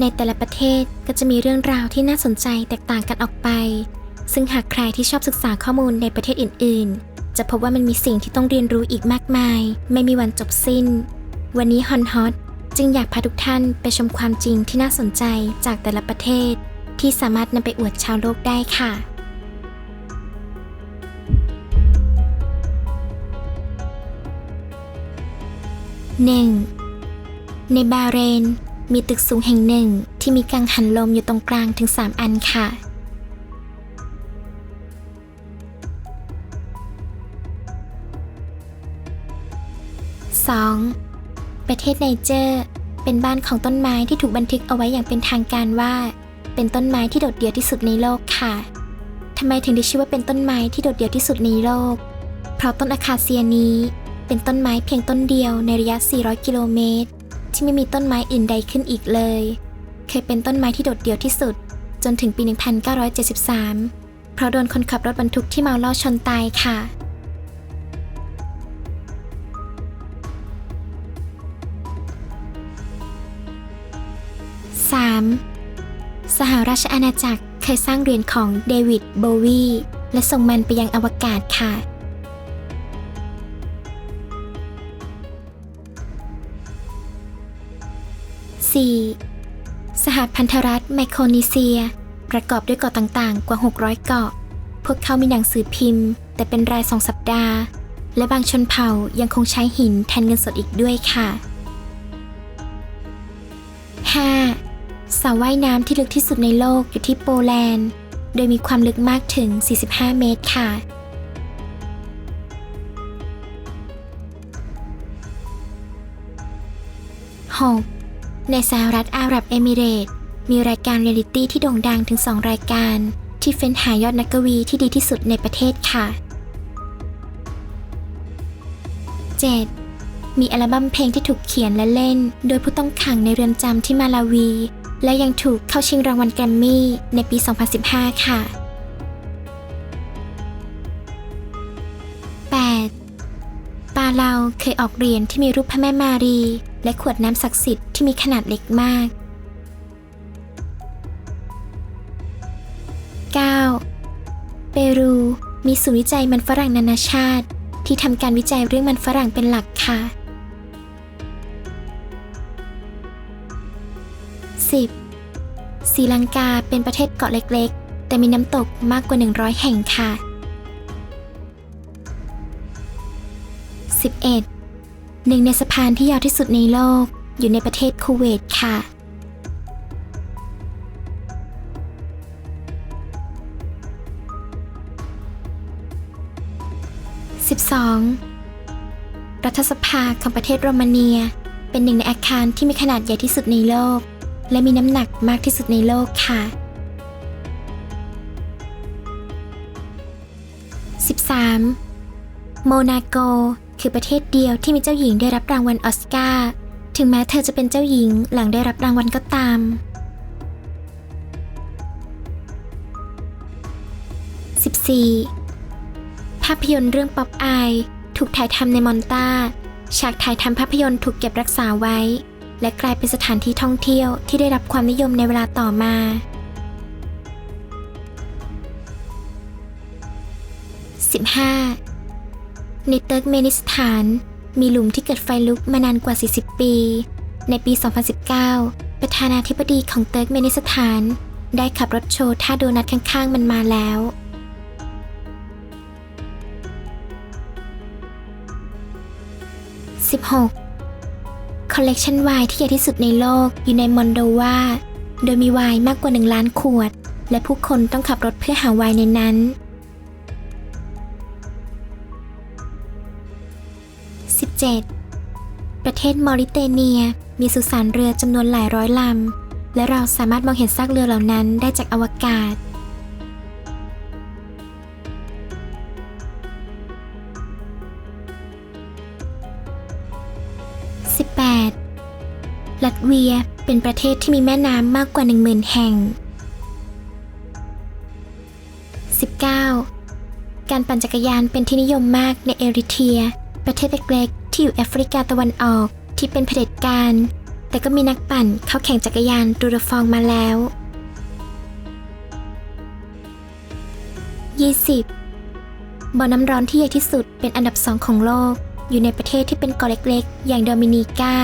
ในแต่ละประเทศก็จะมีเรื่องราวที่น่าสนใจแตกต่างกันออกไป ซึ่งหากใครที่ชอบศึกษาข้อมูลในประเทศอื่น ๆ จะพบว่ามันมีสิ่งที่ต้องเรียนรู้อีกมากมาย ไม่มีวันจบสิ้น วันนี้ฮอนฮอตจึงอยากพาทุกท่านไปชมความจริงที่น่าสนใจจากแต่ละประเทศ ที่สามารถนำไปอวดชาวโลกได้ค่ะ 1. ในบาเรน มีตึกสูงแห่งหนึ่งที่มีกังหันลมอยู่ตรงกลางถึง 3 อันค่ะ 2. ประเทศไนเจอร์ เป็นบ้านของต้นไม้ที่ถูกบันทึกเอาไว้อย่างเป็นทางการว่า เป็นต้นไม้ที่โดดเดี่ยวที่สุดในโลกค่ะทำไมถึงได้ชื่อว่าเป็นต้นไม้ที่โดดเดี่ยวที่สุดในโลก เพราะต้นอะคาเซียนี้เป็นต้นไม้เพียงต้นเดียวในระยะ 400 กิโลเมตร ที่ไม่มีต้นไม้อื่นใดขึ้นอีกเลย เคยเป็นต้นไม้ที่โดดเดี่ยวที่สุด จนถึงปี 1973 เพราะโดนคนขับรถบรรทุกที่เมาเหล้าชนตายค่ะ 3. สหราชอาณาจักรเคยสร้างเหรียญของเดวิดโบวีและส่งมันไปยังอวกาศค่ะ 4. สหพันธรัฐไมโครนีเซีย ประกอบด้วยเกาะต่างๆ กว่า 600 เกาะ พวกเขามีหนังสือพิมพ์ แต่เป็นรายสองสัปดาห์ และบางชนเผ่ายังคงใช้หินแทนเงินสดอีกด้วยค่ะ 5. สระว่ายน้ำที่ลึกที่สุดในโลกอยู่ที่โปแลนด์ โดยมีความลึกมากถึง 45 เมตรค่ะ 6. ในสหรัฐอาหรับเอมิเรต์มีรายการเรียลลิตี้ที่โด่งดังถึง 2 รายการ ที่เฟ้นหายอดนักกวีที่ดีที่สุดในประเทศค่ะ 7. มีอัลบั้มเพลงที่ถูกเขียนและเล่น โดยผู้ต้องขังในเรือนจำที่มาลาวี และยังถูกเข้าชิงรางวัลแกรมมี่ในปี 2015 ค่ะ 8. ปาเลาเคยออกเหรียญที่มีรูปพระแม่มารี และขวดน้ำศักดิ์สิทธิ์ ที่มีขนาดเล็กมาก 9. เปรู มีศูนย์วิจัยมันฝรั่งนานาชาติ ที่ทำการวิจัยเรื่องมันฝรั่งเป็นหลักค่ะ 10. ศรีลังกาเป็นประเทศเกาะเล็กๆ แต่มีน้ำตกมากกว่า 100 แห่งค่ะ 11. หนึ่งในสะพานที่ยาวที่สุดในโลก อยู่ในประเทศคูเวตค่ะ 12. รัฐสภาของประเทศโรมาเนีย เป็นหนึ่งในอาคารที่มีขนาดใหญ่ที่สุดในโลก และมีน้ำหนักมากที่สุดในโลกค่ะ 13. โมนาโก คือประเทศเดียวที่มีเจ้าหญิงได้รับรางวัลออสการ์ ถึงแม้เธอจะเป็นเจ้าหญิงหลังได้รับรางวัลก็ตาม 14. ภาพยนตร์เรื่องป๊อปอายถูกถ่ายทำในมอนตาฉากถ่ายทำภาพยนตร์ถูกเก็บรักษาไว้ และกลายเป็นสถานที่ท่องเที่ยวที่ได้รับความนิยมในเวลาต่อมา 15. ในเติร์กเมนิสถาน มีหลุมที่เกิดไฟลุกมานานกว่า 40 ปี ในปี 2019 ประธานาธิบดีของเติร์กเมนิสถาน ได้ขับรถโชว์ท่าโดนัทข้างๆ มันมาแล้ว 16. คอลเลกชันไวน์ที่ใหญ่ที่สุดในโลกอยู่ในมอนโดวา โดยมีไวน์มากกว่า 1 ล้านขวด และผู้คนต้องขับรถเพื่อหาไวน์ในนั้น 17. ประเทศมอริเตเนียมีสุสานเรือจำนวนหลายร้อยลำ และเราสามารถมองเห็นซากเรือเหล่านั้นได้จากอวกาศ 18. ลัตเวียเป็นประเทศที่มีแม่น้ำมากกว่า 10,000 แห่ง 19. การปั่นจักรยานเป็นที่นิยมมากในเอริเทีย ประเทศเล็กๆ ที่อยู่แอฟริกาตะวันออกที่เป็นเผด็จการ แต่ก็มีนักปั่นเขาแข่งจักรยานดูรฟองมาแล้ว 20 บ่อน้ำร้อนที่ใหญ่ที่สุดเป็นอันดับสองของโลก อยู่ในประเทศที่เป็นเกาะเล็กๆ อย่างโดมินิกา